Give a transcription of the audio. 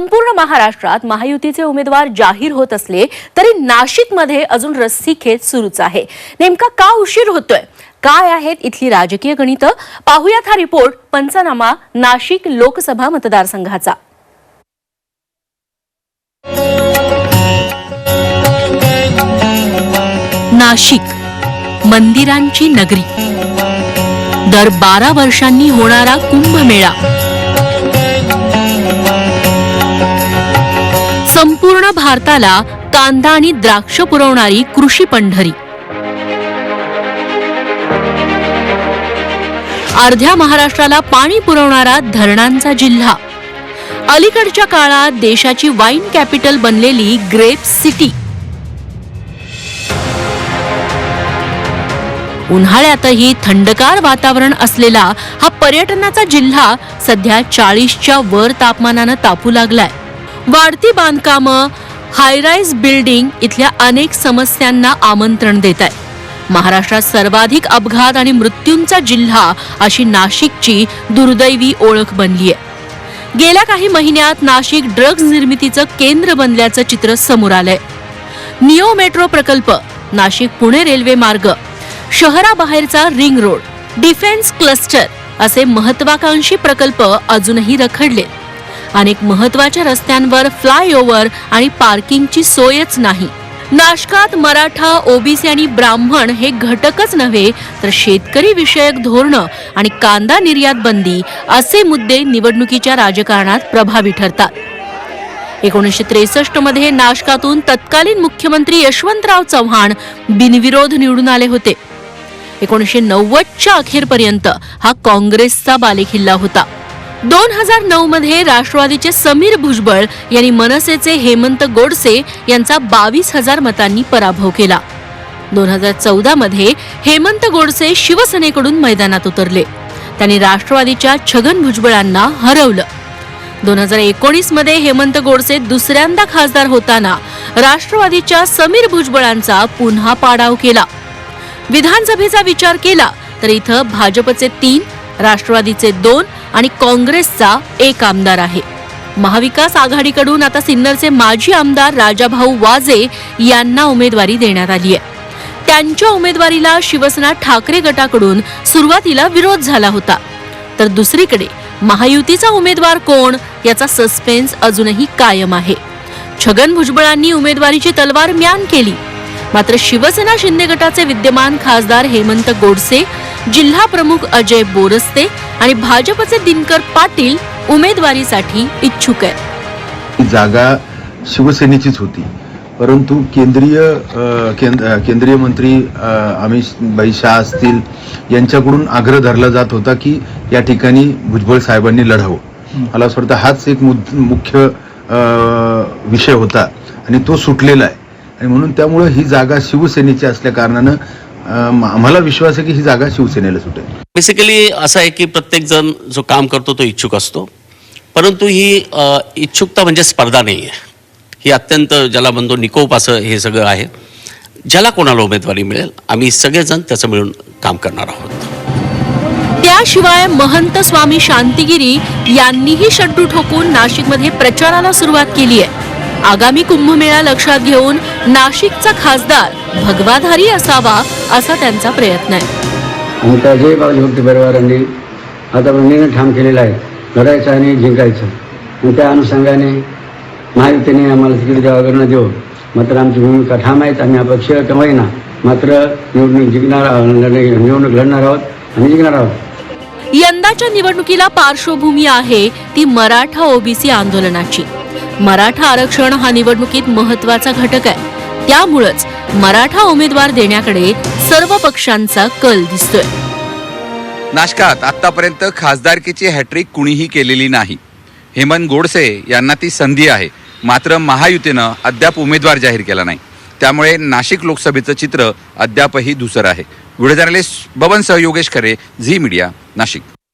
संपूर्ण महाराष्ट्रात महायुतीचे उमेदवार जाहीर होत असले तरी नाशिकमध्ये अजून रस्सीखेच सुरूच आहे. नेमका का उशीर होतोय? काय आहेत इथली राजकीय गणित? पाहुयात हा रिपोर्ट पंचनामा नाशिक लोकसभा मतदारसंघाचा. नाशिक मंदिरांची नगरी. दर बारा वर्षांनी होणारा कुंभमेळा. संपूर्ण भारताला कांदा आणि द्राक्ष पुरवणारी कृषी पंढरी. अर्ध्या महाराष्ट्राला पाणी पुरवणारा धरणांचा जिल्हा. अलीकडच्या काळात देशाची वाईन कॅपिटल बनलेली ग्रेप सिटी. उन्हाळ्यातही थंडकार वातावरण असलेला हा पर्यटनाचा जिल्हा सध्या चाळीसच्या वर तापमानानं तापू लागलाय. वाढती बांधकामं हायराईज बिल्डिंग इथल्या अनेक समस्यांना आमंत्रण देत आहे. महाराष्ट्रात सर्वाधिक अपघात आणि मृत्यूंचा जिल्हा अशी नाशिकची दुर्दैवी ओळख बनली आहे. गेल्या काही महिन्यात नाशिक ड्रग्ज निर्मितीचं केंद्र बनल्याचं चित्र समोर आलंय. निओ मेट्रो प्रकल्प नाशिक पुणे रेल्वे मार्ग शहराबाहेरचा रिंग रोड डिफेन्स क्लस्टर असे महत्वाकांक्षी प्रकल्प अजूनही रखडले. अनेक महत्त्वाच्या रस्त्यांवर फ्लायओव्हर आणि पार्किंगची सोयच नाही. नाशकात मराठा ओबीसी आणि ब्राह्मण हे घटकच नव्हे तर शेतकरी विषयक धोरणं आणि कांदा निर्यात बंदी असे मुद्दे निवडणुकीच्या राजकारणात प्रभावी ठरतात. एकोणीसशे त्रेसष्टमध्ये नाशकातून तत्कालीन मुख्यमंत्री यशवंतराव चव्हाण बिनविरोध निवडून आले होते. एकोणीसशे नव्वदच्या अखेरपर्यंत हा काँग्रेसचा बालेकिल्ला होता. दोन हजार नऊ मध्ये राष्ट्रवादीचे समीर भुजबळ यांनी मनसेचे हेमंत गोडसे यांचा बावीस हजार मतांनी पराभव केला. दोन हजार चौदा मध्ये हेमंत गोडसे शिवसेनेकडून मैदानात उतरले. त्यांनी राष्ट्रवादीच्या छगन भुजबळांना हरवलं. दोन हजार एकोणीसमध्ये हेमंत गोडसे दुसऱ्यांदा खासदार होताना राष्ट्रवादीच्या समीर भुजबळांचा पुन्हा पाडाव केला. विधानसभेचा विचार केला तर इथं भाजपचे तीन राष्ट्रवादीचे दोन आणि काँग्रेसचा एक आमदार आहे. महाविकास आघाडीकडून आता सिन्नरचे माजी आमदार राजाभाऊ वाजे यांना उमेदवारी देण्यात आली आहे. त्यांच्या उमेदवारीला शिवसेना ठाकरे गटाकडून सुरुवातीला विरोध झाला होता. तर दुसरीकडे महायुतीचा उमेदवार कोण याचा सस्पेन्स अजूनही कायम आहे. छगन भुजबळांनी उमेदवारीची तलवार म्यान केली. मात्र शिवसेना शिंदे गटाचे विद्यमान खासदार हेमंत गोडसे जिल्हा प्रमुख अजय बोरस्ते आणि भाजपचे दिनकर पाटील उमेदवारीसाठी इच्छुक आहेत. ही जागा शिवसेनेचीच होती. परंतु केंद्रीय केंद्रीय मंत्री अमित भाई शाह असतील यांच्याकडून आग्रह धरला जात होता की या ठिकाणी भुजबळ साहेबांनी लढावं. मला असं वाटतं हाच एक मुख्य विषय होता आणि तो सुटलेला आहे. आणि म्हणून त्यामुळं ही जागा शिवसेनेची असल्या कारणानं आम्हाला विश्वास आहे की ही जागा शिवसेनेला सुटेल. बेसिकली असं आहे की प्रत्येक जण जो काम करतो तो इच्छुक असतो. परंतु ही इच्छुकता म्हणजे स्पर्धा नाही आहे ही अत्यंत ज्याला म्हणतो निकोप असं हे सगळं आहे. ज्याला कोणाला उमेदवारी मिळेल आम्ही सगळेजण त्याचं मिळून काम करणार आहोत. त्याशिवाय महंत स्वामी शांतिगिरी यांनीही शड्डू ठोकून नाशिकमध्ये प्रचाराला सुरुवात केली आहे आगामी कुंभमेळा लक्षात घेऊन नाशिकचा खासदार भगवाधारी असावा असा त्यांचा प्रयत्न आहे. त्या जय बाबाजी भक्ती परिवारांनी आता निर्णय ठाम केलेला आहे. लढायचं आणि जिंकायचं. आणि त्या अनुषंगाने महायुतीने आम्हाला तिकीट द्यावं देऊ मात्र आमची भूमिका ठाम आहेत आम्ही अपक्ष कमाईना मात्र निवडणूक जिंकणार निवडणूक लढणार आहोत आणि जिंकणार आहोत. यंदाच्या निवडणुकीला पार्श्वभूमी आहे ती मराठा ओबीसी आंदोलनाची. मराठा आरक्षण हा निवडणुकीत महत्त्वाचा घटक आहे. त्यामुळंच मराठा उमेदवार देण्याकडे सर्व पक्षांचा कल दिसतोय. नाशकात आतापर्यंत खासदारकीची हॅट्रिक कुणीही केलेली नाही. हेमंत गोडसे यांना ती संधी आहे. मात्र महायुतीनं अद्याप उमेदवार जाहीर केला नाही. त्यामुळे नाशिक लोकसभेचं चित्र अद्यापही धुसर आहे. व्हिडिओ जर्नलिस्ट बबनसह योगेश खरे झी मीडिया नाशिक.